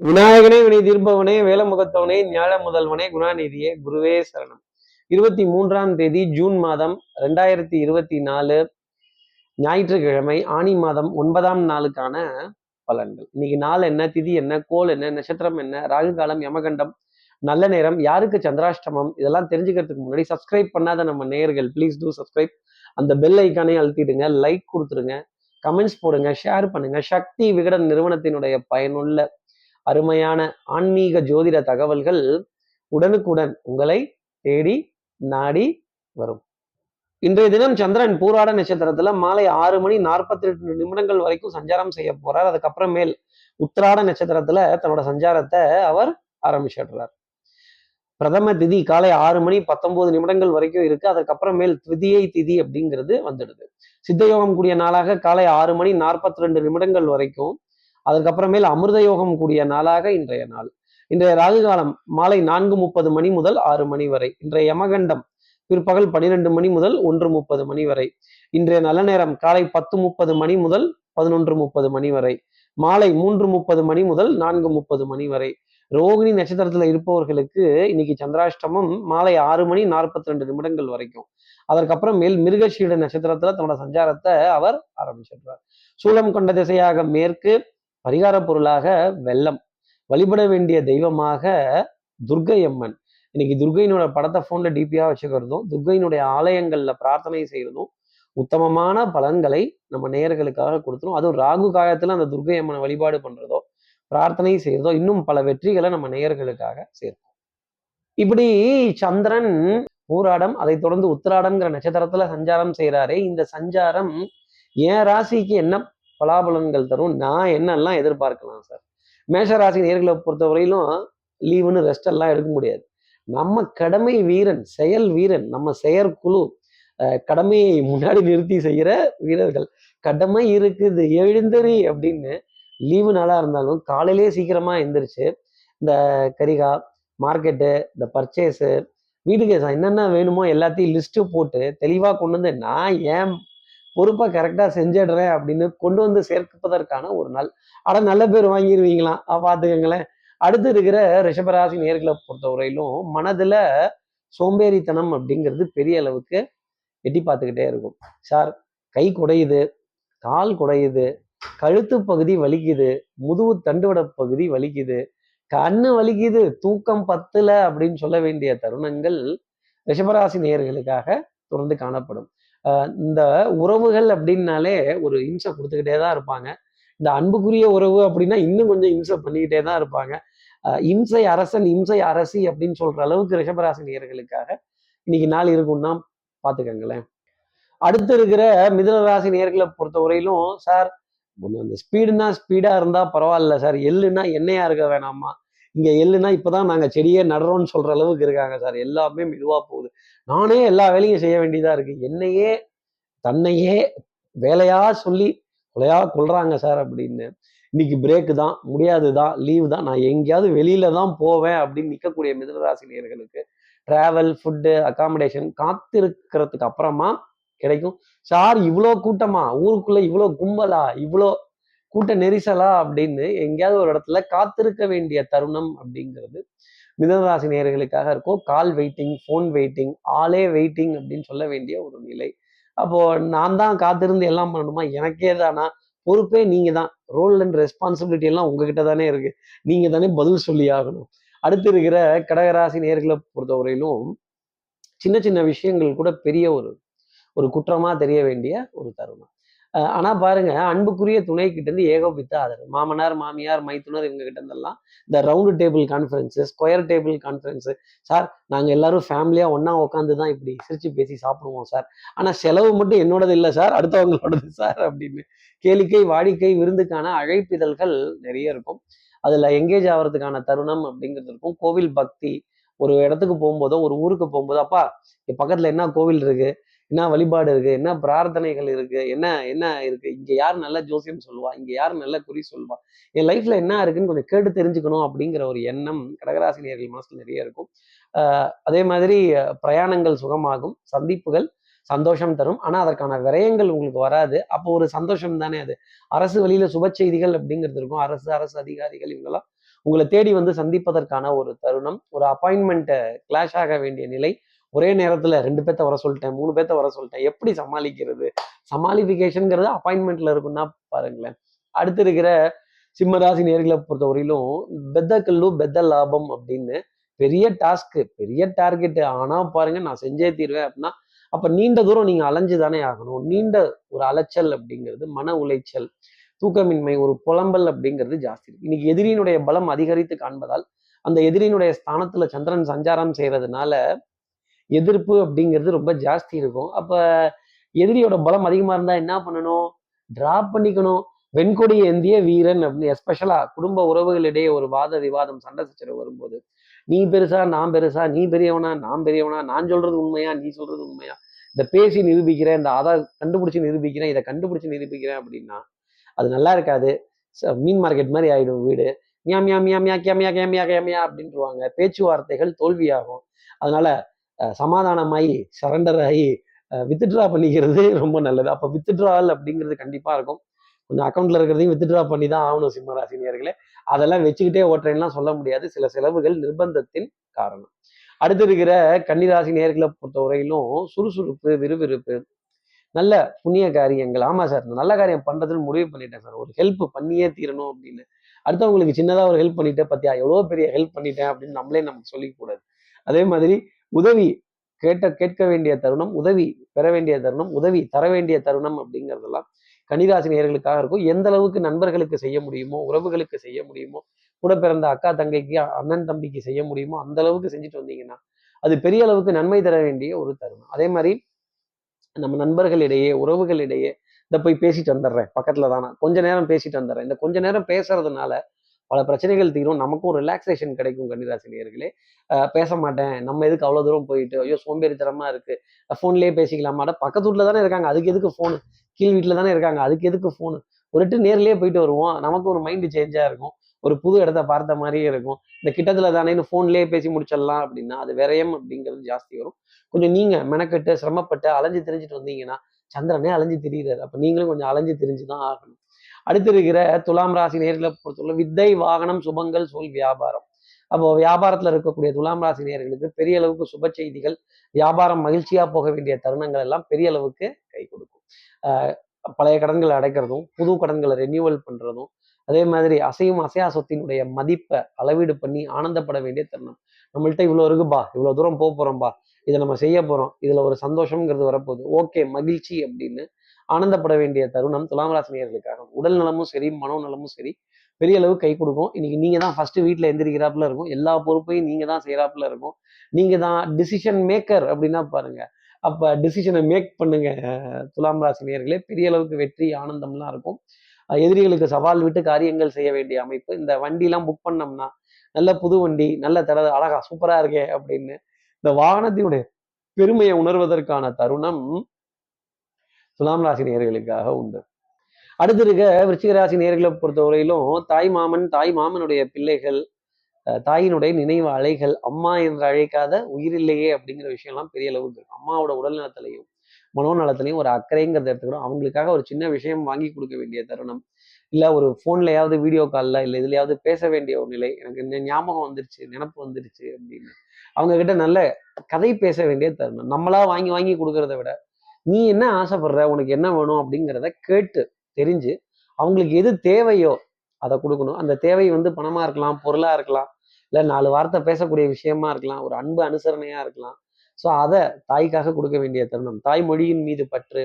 விநாயகனே வினை தீர்ப்பவனே வேலமுகத்தவனே ஞாழ முதல்வனே குணாநிதியே குருவே சரணம். இருபத்தி மூன்றாம் தேதி ஜூன் மாதம் ரெண்டாயிரத்தி இருபத்தி நாலு ஞாயிற்றுக்கிழமை ஆணி மாதம் ஒன்பதாம் நாளுக்கான பலன்கள். இன்னைக்கு நாள் என்ன திதி என்ன கோல் என்ன நட்சத்திரம் என்ன ராகு காலம் யமகண்டம் நல்ல நேரம் யாருக்கு சந்திராஷ்டமம் இதெல்லாம் தெரிஞ்சுக்கிறதுக்கு முன்னாடி சப்ஸ்கிரைப் பண்ணாத நம்ம நேயர்கள் ப்ளீஸ் டூ சப்ஸ்கிரைப் அந்த பெல் ஐக்கானே அழுத்திடுங்க லைக் கொடுத்துருங்க கமெண்ட்ஸ் போடுங்க ஷேர் பண்ணுங்க. சக்தி விகடன் நிறுவனத்தினுடைய பயனுள்ள அருமையான ஆன்மீக ஜோதிட தகவல்கள் உடனுக்குடன் உங்களை தேடி நாடி வரும். இன்றைய தினம் சந்திரன் பூராட நட்சத்திரத்துல மாலை ஆறு மணி நாற்பத்தி ரெண்டு நிமிடங்கள் வரைக்கும் சஞ்சாரம் செய்ய போறார். அதுக்கப்புறமேல் உத்திராட நட்சத்திரத்துல தன்னோட சஞ்சாரத்தை அவர் ஆரம்பிச்சிடுறார். பிரதம திதி காலை ஆறு மணி பத்தொன்பது நிமிடங்கள் வரைக்கும் இருக்கு. அதுக்கப்புறமேல் திதியை திதி அப்படிங்கிறது வந்துடுது. சித்தயோகம் கூடிய நாளாக காலை ஆறு மணி நாற்பத்தி ரெண்டு நிமிடங்கள் வரைக்கும் அதற்கப்புறமேல் அமிர்த யோகம் கூடிய நாளாக இன்றைய நாள். இன்றைய ராகு காலம் மாலை நான்கு முப்பது மணி முதல் ஆறு மணி வரை. இன்றைய யமகண்டம் பிற்பகல் பனிரெண்டு மணி முதல் ஒன்று முப்பது மணி வரை. இன்றைய நல்ல நேரம் காலை பத்து முப்பது மணி முதல் பதினொன்று முப்பது மணி வரை. மாலை மூன்று முப்பது மணி முதல் நான்கு முப்பது மணி வரை. ரோகிணி நட்சத்திரத்துல இருப்பவர்களுக்கு இன்னைக்கு சந்திராஷ்டமம் மாலை ஆறு மணி நாற்பத்தி ரெண்டு நிமிடங்கள் வரைக்கும். அதற்கப்புறம் மேல் மிருகஷீட நட்சத்திரத்துல தன்னோட சஞ்சாரத்தை அவர் ஆரம்பிச்சிடுறார். சூலம் கொண்ட திசையாக மேற்கு பரிகார பொருளாக வெள்ளம். வழிபட வேண்டிய தெய்வமாக துர்கை அம்மன் இன்னைக்கு துர்கையினோட படத்தை போன்ல டிபியா வச்சுக்கிறதும் துர்கையினுடைய ஆலயங்கள்ல பிரார்த்தனை செய்யறதும் உத்தமமான பலன்களை நம்ம நேயர்களுக்காக கொடுத்துரும். அதுவும் ராகு காலத்துல அந்த துர்கை அம்மனை வழிபாடு பண்றதோ பிரார்த்தனை செய்யறதோ இன்னும் பல வெற்றிகளை நம்ம நேயர்களுக்காக சேர்ப்போம். இப்படி சந்திரன் பூராடம் அதை தொடர்ந்து உத்திராடம்ங்கிற நட்சத்திரத்துல சஞ்சாரம் செய்கிறாரே இந்த சஞ்சாரம் என் ராசிக்கு என்ன பலாபலன்கள் தரும். நான் என்னெல்லாம் எதிர்பார்க்கலாம் சார் மேஷ ராசி நேர்களை பொறுத்தவரையிலும் லீவுன்னு ரெஸ்ட் எல்லாம் எடுக்க முடியாது. நம்ம கடமை வீரன் செயல் வீரன் நம்ம செயற்குழு கடமையை முன்னாடி நிறுத்தி செய்கிற வீரர்கள். கடமை இருக்குது எழுந்தறி அப்படின்னு லீவு நாளாக இருந்தாலும் காலையிலே சீக்கிரமாக எந்திரிச்சு இந்த கரிகா மார்க்கெட்டு இந்த பர்ச்சேஸு வீட்டுக்கு என்னென்ன வேணுமோ எல்லாத்தையும் லிஸ்ட்டு போட்டு தெளிவாக கொண்டு வந்து நான் ஏன் பொறுப்பாக கரெக்டாக செஞ்சிடுறேன் அப்படின்னு கொண்டு வந்து சேர்ப்பதற்கான ஒரு நாள். ஆனால் நல்ல பேர் வாங்கிடுவீங்களாம் பார்த்துக்கங்களேன் அடுத்து இருக்கிற ரிஷபராசி நேர்களை பொறுத்தவரையிலும் மனதில் சோம்பேறித்தனம் அப்படிங்கிறது பெரிய அளவுக்கு எட்டி பார்த்துக்கிட்டே இருக்கும். சார் கை குடையுது கால் குடையுது கழுத்து பகுதி வலிக்குது முதுகு தண்டுவட பகுதி வலிக்குது கண்ணு வலிக்குது தூக்கம் பத்துல அப்படின்னு சொல்ல வேண்டிய தருணங்கள் ரிஷபராசி நேயர்களுக்காக தொடர்ந்து காணப்படும். இந்த உறவுகள் அப்படின்னாலே ஒரு இம்சை கொடுத்துக்கிட்டே தான் இருப்பாங்க. இந்த அன்புக்குரிய உறவு அப்படின்னா இன்னும் கொஞ்சம் இம்சை பண்ணிக்கிட்டே தான் இருப்பாங்க. இம்சை அரசன் இம்சை அரசி அப்படின்னு சொல்ற அளவுக்கு ரிஷபராசி நேயர்களுக்காக இன்னைக்கு நாள் இருக்கும்னா பார்த்துக்கங்களேன். அடுத்து இருக்கிற மிதனராசி நேர்களை பொறுத்தவரையிலும் சார் அந்த ஸ்பீடுனா ஸ்பீடா இருந்தா பரவாயில்ல சார். எள்ளுனா எண்ணெயா இருக்க வேணாமா? இங்கே எள்ளுனா இப்போதான் நாங்கள் செடியே நடுறோம்னு சொல்கிற அளவுக்கு இருக்காங்க சார். எல்லாமே மெதுவாக போகுது. நானே எல்லா வேலையும் செய்ய வேண்டியதாக இருக்குது என்னையே தன்னையே வேலையாக சொல்லி கொலையா கொள்கிறாங்க சார் அப்படின்னு. இன்னைக்கு பிரேக்கு தான் முடியாது தான் லீவு தான். நான் எங்கேயாவது வெளியில தான் போவேன் அப்படின்னு நிற்கக்கூடிய மிதனராசினியர்களுக்கு ட்ராவல் ஃபுட்டு அகாமடேஷன் காத்திருக்கிறதுக்கு அப்புறமா கிடைக்கும். சார் இவ்வளோ கூட்டமா? ஊருக்குள்ள இவ்வளோ கும்பலா? இவ்வளோ கூட்ட நெரிசலா அப்படின்னு எங்கேயாவது ஒரு இடத்துல காத்திருக்க வேண்டிய தருணம் அப்படிங்கிறது மிதனராசி நேர்களுக்காக இருக்கும். கால் வெயிட்டிங் ஃபோன் வெயிட்டிங் ஆளே வெயிட்டிங் அப்படின்னு சொல்ல வேண்டிய ஒரு நிலை. அப்போ நான் தான் காத்திருந்து எல்லாம் பண்ணணுமா? எனக்கே தானா? பொறுப்பே நீங்க தான். ரோல் அண்ட் ரெஸ்பான்சிபிலிட்டி எல்லாம் உங்ககிட்ட தானே இருக்கு. நீங்க தானே பதில் சொல்லி ஆகணும். அடுத்து இருக்கிற கடகராசி நேர்களை பொறுத்தவரையிலும் சின்ன சின்ன விஷயங்கள் கூட பெரிய ஒரு ஒரு குற்றமா தெரிய வேண்டிய ஒரு தருணம். ஆனால் பாருங்க அன்புக்குரிய துணை கிட்டேருந்து ஏகோபித்த ஆதரவு. மாமனார் மாமியார் மைத்துனர் இவங்க கிட்ட இருந்தெல்லாம் இந்த round table conference square table conference sir நாங்கள் எல்லாரும் ஃபேமிலியாக ஒன்றா உட்காந்து தான் இப்படி சிரிச்சு பேசி சாப்பிடுவோம் சார். ஆனால் செலவு மட்டும் என்னோடது இல்லை சார் அடுத்தவங்களோடது சார் அப்படின்னு. கேளிக்கை வாடிக்கை விருந்துக்கான அழைப்பிதழ்கள் நிறைய இருக்கும். அதில் எங்கேஜ் ஆகிறதுக்கான தருணம் அப்படிங்கிறது இருக்கும். கோவில் பக்தி ஒரு இடத்துக்கு போகும்போதோ ஒரு ஊருக்கு போகும்போதோ அப்பா பக்கத்தில் என்ன கோவில் இருக்குது என்ன வழிபாடு இருக்கு? என்ன பிரார்த்தனைகள் இருக்கு? என்ன என்ன இருக்கு? இங்க யார் நல்ல ஜோசியம் சொல்லுவா? இங்க யார் நல்ல குறி சொல்லுவா? என் லைஃப்ல என்ன இருக்குன்னு கொஞ்சம் கேட்டு தெரிஞ்சுக்கணும் அப்படிங்கிற ஒரு எண்ணம் கடகராசினியர்கள் மனசில் நிறைய இருக்கும். அதே மாதிரி பிரயாணங்கள் சுகமாகும். சந்திப்புகள் சந்தோஷம் தரும். ஆனா அதற்கான விரயங்கள் உங்களுக்கு வராது. அப்போ ஒரு சந்தோஷம் தானே அது. அரசு வழியில சுப செய்திகள் அப்படிங்கிறது இருக்கும். அரசு அரசு அதிகாரிகள் இவங்கெல்லாம் உங்களை தேடி வந்து சந்திப்பதற்கான ஒரு தருணம். ஒரு அப்பாயின்மெண்ட்டை கிளாஷ் ஆக வேண்டிய நிலை. ஒரே நேரத்துல ரெண்டு பேர்த்த வர சொல்லிட்டேன் மூணு பேர்த்த வர சொல்லிட்டேன். எப்படி சமாளிக்கிறது? சமாளிஃபிகேஷனுங்கிறது அப்பாயின்மெண்ட்ல இருக்குன்னா பாருங்களேன். அடுத்து இருக்கிற சிம்மராசி நேர்களை பொறுத்தவரையிலும் பெத்த கல்லு பெத்த லாபம் அப்படின்னு பெரிய டாஸ்க்கு பெரிய டார்கெட்டு ஆனா பாருங்க நான் செஞ்சே தீருவேன் அப்படின்னா அப்ப நீண்ட தூரம் நீங்க அலைஞ்சு தானே ஆகணும். நீண்ட ஒரு அலைச்சல் அப்படிங்கிறது மன உளைச்சல் தூக்கமின்மை ஒரு புலம்பல் அப்படிங்கிறது ஜாஸ்தி இன்னைக்கு எதிரியினுடைய பலம் அதிகரித்து காண்பதால் அந்த எதிரியினுடைய ஸ்தானத்துல சந்திரன் சஞ்சாரம் செய்யறதுனால எதிர்ப்பு அப்படிங்கிறது ரொம்ப ஜாஸ்தி இருக்கும். அப்போ எதிரியோட பலம் அதிகமா இருந்தா என்ன பண்ணணும்? ட்ராப் பண்ணிக்கணும். வெண்கொடி ஏந்திய வீரன் அப்படின்னு எஸ்பெஷலாக குடும்ப உறவுகளிடையே ஒரு வாத விவாதம் சண்டை சச்சரவு வரும்போது நீ பெருசா நான் பெருசா நீ பெரியவனா நான் பெரியவனா நான் சொல்றது உண்மையா நீ சொல்றது உண்மையா? இந்த பேசி நிரூபிக்கிறேன் இந்த அதை கண்டுபிடிச்சு நிரூபிக்கிறேன் இதை கண்டுபிடிச்சு நிரூபிக்கிறேன் அப்படின்னா அது நல்லா இருக்காது. மீன் மார்க்கெட் மாதிரி ஆயிடும் வீடு. மியா மியா மியா மியா கியா மியா கியா மியா கியா மியா அப்படின்ட்டுருவாங்க பேச்சுவார்த்தைகள் தோல்வியாகும். அதனால சமாதானமாகி சமாதானமாயி சரண்டர் ஆகி வித்ட்ரா பண்ணிக்கிறது ரொம்ப நல்லது. அப்போ வித்ட்ரால் அப்படிங்கிறது கண்டிப்பாக இருக்கும். கொஞ்சம் அக்கௌண்ட்ல இருக்கிறதையும் வித்ட்ரா பண்ணி தான் ஆகணும் சிம்மராசினியர்களே அதெல்லாம் வச்சுக்கிட்டே ஓட்டுறேன்லாம் சொல்ல முடியாது. சில செலவுகள் நிர்பந்தத்தின் காரணம். அடுத்து இருக்கிற கன்னிராசி நேர்களை பொறுத்தவரையிலும் சுறுசுறுப்பு விறுவிறுப்பு நல்ல புண்ணிய காரியங்கள். ஆமா சார் இந்த நல்ல காரியம் பண்றதுன்னு முடிவு பண்ணிட்டேன் சார். ஒரு ஹெல்ப் பண்ணியே தீரணும் அப்படின்னு. அடுத்தவங்களுக்கு சின்னதாக ஒரு ஹெல்ப் பண்ணிட்டேன் பத்தியா? எவ்வளோ பெரிய ஹெல்ப் பண்ணிட்டேன் அப்படின்னு நம்மளே நமக்கு சொல்லிக்கூடாது. அதே மாதிரி உதவி கேட்ட கேட்க வேண்டிய தருணம் உதவி பெற வேண்டிய தருணம் உதவி தர வேண்டிய தருணம் அப்படிங்கிறதெல்லாம் கன்னிராசி நேர்களுக்காக இருக்கும். எந்த அளவுக்கு நண்பர்களுக்கு செய்ய முடியுமோ உறவுகளுக்கு செய்ய முடியுமோ கூட பிறந்த அக்கா தங்கைக்கு அண்ணன் தம்பிக்கு செய்ய முடியுமோ அந்த அளவுக்கு செஞ்சுட்டு வந்தீங்கன்னா அது பெரிய அளவுக்கு நன்மை தர வேண்டிய ஒரு தருணம். அதே மாதிரி நம்ம நண்பர்களிடையே உறவுகளிடையே இதை போய் பேசிட்டு வந்துடுறேன் பக்கத்துல தானே கொஞ்ச நேரம் பேசிட்டு வந்துடுறேன். இந்த கொஞ்ச நேரம் பேசுறதுனால பல பிரச்சனைகள் தீரும். நமக்கும் ரிலாக்ஸேஷன் கிடைக்கும் கன்னிராசி நேயர்களே பேச மாட்டேன் நம்ம எதுக்கு அவ்வளோ தூரம் போயிட்டு ஐயோ சோம்பேறித்தனமாக இருக்கு. ஃபோன்லேயே பேசிக்கலாமாட பக்கத்து வீட்டில் தானே இருக்காங்க. அதுக்கு எதுக்கு ஃபோனு கீழ் வீட்டில் தானே இருக்காங்க. அதுக்கு எதுக்கு ஃபோனு ஒரு எட்டு நேர்லேயே போயிட்டு வருவோம். நமக்கு ஒரு மைண்டு சேஞ்சாக இருக்கும். ஒரு புது இடத்த பார்த்த மாதிரியே இருக்கும். இந்த கிட்டத்தில் தானேன்னு ஃபோன்லேயே பேசி முடிச்சிடலாம் அப்படின்னா அது விரயம் அப்படிங்கிறது ஜாஸ்தி வரும். கொஞ்சம் நீங்கள் மெனக்கெட்டு சிரமப்பட்டு அலைஞ்சு தெரிஞ்சுட்டு வந்தீங்கன்னா சந்திரனே அலைஞ்சு திரியிறாரு. அப்போ நீங்களும் கொஞ்சம் அலைஞ்சு திரிஞ்சு தான் ஆகணும். அடுத்து இருக்கிற துலாம் ராசி நேர்களை பொறுத்தவரை வித்தை வாகனம் சுபங்கள் சொல் வியாபாரம். அப்போ வியாபாரத்தில் இருக்கக்கூடிய துலாம் ராசி நேர்களுக்கு பெரிய அளவுக்கு சுப செய்திகள் வியாபாரம் மகிழ்ச்சியா போக வேண்டிய தருணங்கள் எல்லாம் பெரிய அளவுக்கு கை கொடுக்கும். பழைய கடன்களை அடைக்கிறதும் புது கடன்களை ரெனியூவல் பண்றதும் அதே மாதிரி அசையும் அசையா சொத்தினுடைய மதிப்பை அளவீடு பண்ணி ஆனந்தப்பட வேண்டிய தருணம். நம்மள்ட்ட இவ்வளோ இருக்குப்பா இவ்வளோ தூரம் போக போகிறோம்ப்பா இதை நம்ம செய்ய போகிறோம் இதில் ஒரு சந்தோஷம்ங்கிறது வரப்போகுது. ஓகே மகிழ்ச்சி அப்படின்னு ஆனந்தப்பட வேண்டிய தருணம் துலாம் ராசினியர்களுக்காக உடல் நலமும் சரி மனோநலமும் சரி பெரிய அளவு கை கொடுக்கும். இன்னைக்கு நீங்க தான் ஃபர்ஸ்ட் வீட்டில் எந்திரிக்கிறாப்புல இருக்கும். எல்லா பொறுப்பையும் நீங்க தான் செய்யறாப்புல இருக்கும். நீங்க தான் டிசிஷன் மேக்கர் அப்படின்னா பாருங்க. அப்ப டிசிஷனை மேக் பண்ணுங்க துலாம் ராசி நேர்களே பெரிய அளவுக்கு வெற்றி ஆனந்தம்லாம் இருக்கும். எதிரிகளுக்கு சவால் விட்டு காரியங்கள் செய்ய வேண்டிய அமைப்பு. இந்த வண்டிலாம் புக் பண்ணோம்னா நல்ல புது வண்டி நல்ல தர அழகா சூப்பரா இருக்கே அப்படின்னு இந்த வாகனத்தினுடைய பெருமையை உணர்வதற்கான தருணம் துலாம் ராசி நேர்களுக்காக உண்டு. அடுத்து இருக்க விருச்சிக ராசி பொறுத்தவரையிலும் தாய் மாமன் தாய் மாமனுடைய பிள்ளைகள் அஹ் தாயினுடைய நினைவு அலைகள் அம்மா என்று அழைக்காத உயிரில்லையே அப்படிங்கிற விஷயம்லாம் பெரிய அளவுக்கு இருக்கும். அம்மாவோட உடல் நலத்திலையும் மனோநலத்திலையும் ஒரு அக்கறைங்கிறத எடுத்துக்கிறோம் அவங்களுக்காக ஒரு சின்ன விஷயம் வாங்கி கொடுக்க வேண்டிய தருணம். இல்லை ஒரு ஃபோன்லையாவது வீடியோ காலில் இல்ல இதுலையாவது பேச வேண்டிய ஒரு நிலை. எனக்கு ஞாபகம் வந்துருச்சு நினப்பு வந்துருச்சு அப்படின்னு. அவங்க கிட்ட நல்ல கதை பேச வேண்டிய தருணம். நம்மளா வாங்கி வாங்கி கொடுக்கறத விட நீ என்ன ஆசைப்படுற? உனக்கு என்ன வேணும்? அப்படிங்கிறத கேட்டு தெரிஞ்சு அவங்களுக்கு எது தேவையோ அதை கொடுக்கணும். அந்த தேவை வந்து பணமா இருக்கலாம் பொருளா இருக்கலாம் இல்ல நாலு வார்த்தை பேசக்கூடிய விஷயமா இருக்கலாம் ஒரு அன்பு அனுசரணையா இருக்கலாம். ஸோ அதை தாய்க்காக கொடுக்க வேண்டிய தருணம். தாய் மொழியின் மீது பற்று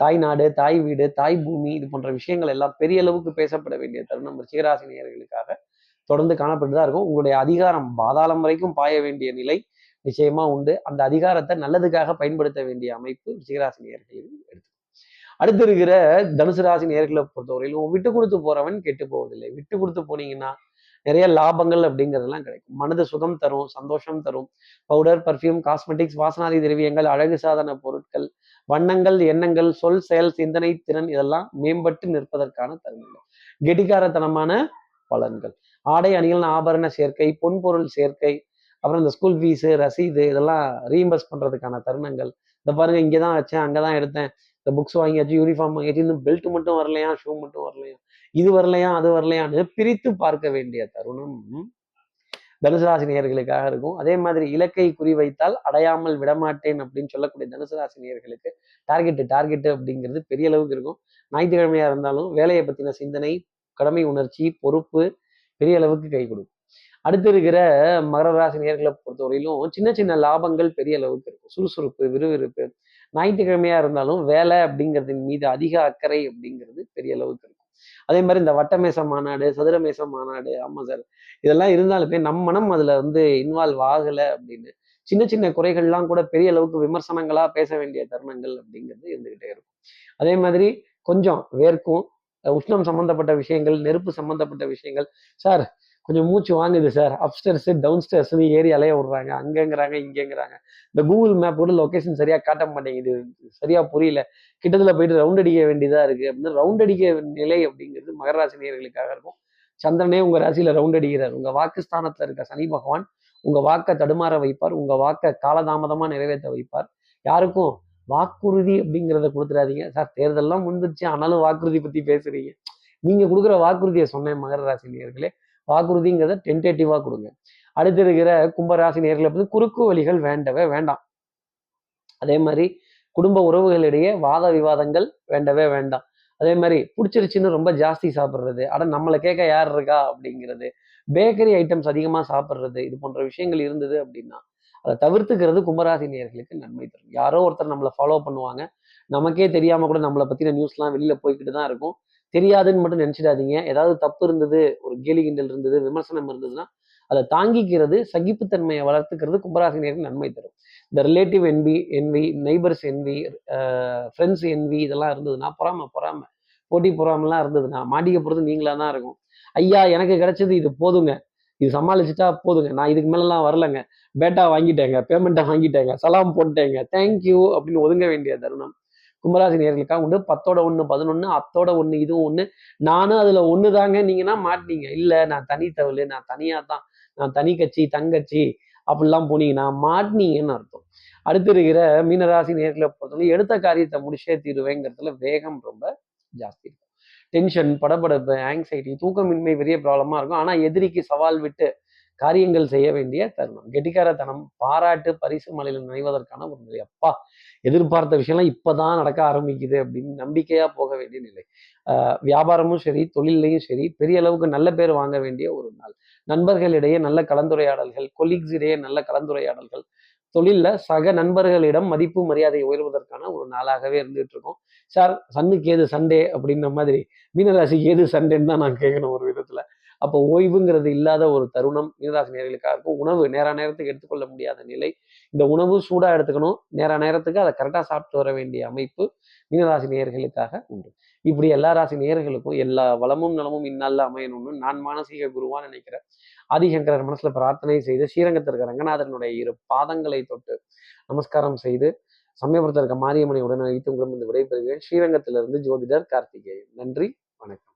தாய் நாடு தாய் வீடு தாய் பூமி இது போன்ற விஷயங்கள் எல்லாம் பெரிய அளவுக்கு பேசப்பட வேண்டிய தருணம். ரிச்சிகராசி நேயர்களுக்காக தொடர்ந்து காணப்பட்டு தான் இருக்கும். உங்களுடைய அதிகாரம் பாதாளம் வரைக்கும் பாய வேண்டிய நிலை நிச்சயமா உண்டு. அந்த அதிகாரத்தை நல்லதுக்காக பயன்படுத்த வேண்டிய அமைப்பு ரிஷிகராசி நேயர்களுக்கு எடுத்து அடுத்து இருக்கிற தனுசு ராசி நேர்களை பொறுத்தவரையிலும் விட்டு கொடுத்து போறவன் கெட்டு போவதில்லை. விட்டு கொடுத்து போனீங்கன்னா நிறைய லாபங்கள் அப்படிங்கிறதெல்லாம் கிடைக்கும். மனது சுகம் தரும் சந்தோஷம் தரும். பவுடர் பர்ஃப்யூம் காஸ்மெட்டிக்ஸ் வாசனாதி திரவியங்கள் அழகு சாதன பொருட்கள் வண்ணங்கள் எண்ணங்கள் சொல் செயல் சிந்தனை திறன் இதெல்லாம் மேம்பட்டு நிற்பதற்கான தருணங்கள். கெட்டிக்காரத்தனமான பலன்கள். ஆடை அணிகள் ஆபரண சேர்க்கை பொன்பொருள் சேர்க்கை அப்புறம் இந்த ஸ்கூல் ஃபீஸு ரசீது இதெல்லாம் ரீஇம்பர்ஸ் பண்றதுக்கான தருணங்கள். இந்த பாருங்க இங்கே தான் வச்சேன் அங்கே தான் எடுத்தேன். இந்த புக்ஸ் வாங்கியாச்சு யூனிஃபார்ம் வாங்கியாச்சு இன்னும் பெல்ட் மட்டும் வரலையா ஷூ மட்டும் வரலையா இது வரலையா அது வரலையான்னு பிரித்து பார்க்க வேண்டிய தருணம் தனுசு ராசி இருக்கும். அதே மாதிரி இலக்கை குறிவைத்தால் அடையாமல் விடமாட்டேன் அப்படின்னு சொல்லக்கூடிய தனுசு ராசி டார்கெட்டு டார்கெட்டு அப்படிங்கிறது பெரிய அளவுக்கு இருக்கும். ஞாயிற்றுக்கிழமையா இருந்தாலும் வேலையை பற்றின சிந்தனை கடமை உணர்ச்சி பொறுப்பு பெரிய அளவுக்கு கை கொடுக்கும். அடுத்து இருக்கிற மகர ராசி நேர்களை பொறுத்தவரையிலும் சின்ன சின்ன லாபங்கள் பெரிய அளவுக்கு இருக்கும். சுறுசுறுப்பு விறுவிறுப்பு ஞாயிற்றுக்கிழமையா இருந்தாலும் வேலை அப்படிங்கிறதின் மீது அதிக அக்கறை அப்படிங்கிறது பெரிய அளவுக்கு இருக்கும். அதே மாதிரி இந்த வட்டமேச மாநாடு சதுரமேச மாநாடு ஆமாம் சார் இதெல்லாம் இருந்தாலுமே நம் மனம் அதுல வந்து இன்வால்வ் ஆகலை அப்படின்னு சின்ன சின்ன குறைகள்லாம் கூட பெரிய அளவுக்கு விமர்சனங்களா பேச வேண்டிய தருணங்கள் அப்படிங்கிறது இருந்துகிட்டே இருக்கும். அதே மாதிரி கொஞ்சம் வேர்க்கும் உஷ்ணம் சம்பந்தப்பட்ட விஷயங்கள் நெருப்பு சம்பந்தப்பட்ட விஷயங்கள். சார் கொஞ்சம் மூச்சு வாங்குது சார். அப்ஸ்டர்ஸு டவுன் ஸ்டேர்ஸ்னு ஏறி அலைய விடுறாங்க. அங்கேங்கிறாங்க இங்கேங்கிறாங்க. இந்த கூகுள் மேப் கூட லொக்கேஷன் சரியாக காட்ட மாட்டேங்குது. சரியாக புரியல. கிட்டத்தில் போயிட்டு ரவுண்ட் அடிக்க வேண்டியதாக இருக்குது அப்படின்னு ரவுண்ட் அடிக்க நிலை அப்படிங்கிறது மகராசி நேர்களுக்காக இருக்கும். சந்திரனே உங்கள் ராசியில் ரவுண்ட் அடிக்கிறார். உங்கள் வாக்குஸ்தானத்தில் இருக்க சனி பகவான் உங்கள் வாக்கை தடுமாற வைப்பார். உங்கள் வாக்கை காலதாமதமாக நிறைவேற்ற வைப்பார். யாருக்கும் வாக்குறுதி அப்படிங்கிறத கொடுத்துடாதீங்க. சார் தேர்தலெல்லாம் முடிஞ்சிருச்சு. ஆனாலும் வாக்குறுதி பற்றி பேசுகிறீங்க நீங்கள் கொடுக்குற வாக்குறுதியை சொன்னேன் மகர ராசி நேர்களே வாக்குறுதிங்கிறத டென்டேட்டிவாக கொடுங்க. அடுத்து இருக்கிற கும்பராசி நேர்களை பத்தி குறுக்கு வழிகள் வேண்டவே வேண்டாம். அதே மாதிரி குடும்ப உறவுகளிடையே வாத விவாதங்கள் வேண்டவே வேண்டாம். அதே மாதிரி பிடிச்சிருச்சுன்னு ரொம்ப ஜாஸ்தி சாப்பிட்றது ஆனால் நம்மளை கேட்க யார் இருக்கா அப்படிங்கிறது பேக்கரி ஐட்டம்ஸ் அதிகமாக சாப்பிட்றது இது போன்ற விஷயங்கள் இருந்தது அப்படின்னா அதை தவிர்த்துக்கிறது கும்பராசி நேர்களுக்கு நன்மை தரும். யாரோ ஒருத்தர் நம்மளை ஃபாலோ பண்ணுவாங்க. நமக்கே தெரியாமல் கூட நம்மளை பற்றின நியூஸ்லாம் வெளியில் போய்கிட்டு தான் இருக்கும். தெரியாதுன்னு மட்டும் நினைச்சிடாதீங்க. ஏதாவது தப்பு இருந்தது ஒரு கேலி கிண்டல் இருந்தது விமர்சனம் இருந்ததுன்னா அதை தாங்கிக்கிறது சகிப்புத்தன்மையை வளர்த்துக்கிறது கும்பராசி நன்மை தரும். இந்த relative envy envy neighbours envy friends envy இதெல்லாம் இருந்ததுன்னா பொறாம பொறாம. போட்டி பொறாமலாம் இருந்ததுன்னா மாட்டிக்க போகிறது நீங்களா தான் இருக்கும். ஐயா எனக்கு கிடைச்சது இது போதுங்க. இது சமாளிச்சுட்டா போதுங்க. நான் இதுக்கு மேலலாம் வரலங்க. பேட்டா வாங்கிட்டேங்க பேமெண்ட்டை வாங்கிட்டேங்க சலாம் போட்டேங்க தேங்க்யூ அப்படின்னு ஒதுங்க வேண்டிய தருணம். கும்பராசி நேர்களுக்காக உண்டு. பத்தோட ஒன்று பதினொன்று அத்தோட ஒன்று இதுவும் ஒன்று நானும் அதில் ஒன்று தாங்க நீங்கன்னா மாட்டினீங்க. இல்லை நான் தனித்தவள் நான் தனியாக தான் நான் தனி கட்சி தங்கச்சி அப்படிலாம் போனீங்கன்னா மாட்டினீங்கன்னு அர்த்தம். அடுத்து இருக்கிற மீனராசி நேர்களை பொறுத்தவரை எடுத்த காரியத்தை முடிச்சே தீருவேங்கிறதுல வேகம் ரொம்ப ஜாஸ்தி இருக்கும். டென்ஷன் படபடப்பு ஆங்ஸைட்டி தூக்கமின்மை பெரிய ப்ராப்ளமாக இருக்கும். ஆனால் எதிரிக்கு சவால் விட்டு காரியங்கள் செய்ய வேண்டிய தருணம். கெட்டிக்காரத்தனம் பாராட்டு பரிசு மலையில் நினைவதற்கான ஒரு நிலை. அப்பா எதிர்பார்த்த விஷயம்லாம் இப்பதான் நடக்க ஆரம்பிக்குது அப்படின்னு நம்பிக்கையா போக வேண்டிய நிலை. வியாபாரமும் சரி தொழிலையும் சரி பெரிய அளவுக்கு நல்ல பேர் வாங்க வேண்டிய ஒரு நாள். நண்பர்களிடையே நல்ல கலந்துரையாடல்கள் கொலீக்ஸ் இடையே நல்ல கலந்துரையாடல்கள். தொழில்ல சக நண்பர்களிடம் மதிப்பு மரியாதை உயர்வதற்கான ஒரு நாளாகவே இருந்துட்டு இருக்கோம் சார் சன்னுக்கு ஏது சண்டே அப்படின்ற மாதிரி மீனராசிக்கு ஏது சண்டேன்னு தான் நான் கேட்கணும் ஒரு விதத்துல. அப்போ ஓய்வுங்கிறது இல்லாத ஒரு தருணம் மீனராசி நேர்களுக்காக இருக்கும். உணவு நேர நேரத்துக்கு எடுத்துக்கொள்ள முடியாத நிலை. இந்த உணவு சூடா எடுத்துக்கணும். நேர நேரத்துக்கு அதை கரெக்டாக சாப்பிட்டு வர வேண்டிய அமைப்பு மீனராசி நேர்களுக்காக உண்டு. இப்படி எல்லா ராசி நேர்களுக்கும் எல்லா வளமும் நலமும் இந்நாளில் அமையணும்னு நான் மானசீக குருவான்னு நினைக்கிறேன். ஆதிசங்கரர் மனசுல பிரார்த்தனை செய்து ஸ்ரீரங்கத்தில் இருக்க ரங்கநாதனுடைய இரு பாதங்களை தொட்டு நமஸ்காரம் செய்து சமயபுரத்தில் இருக்க மாரியம்மனை உடனே வைத்து உங்களிடம் இந்த விடைபெறுகிறேன். ஸ்ரீரங்கத்திலிருந்து ஜோதிடர் கார்த்திகேயன். நன்றி. வணக்கம்.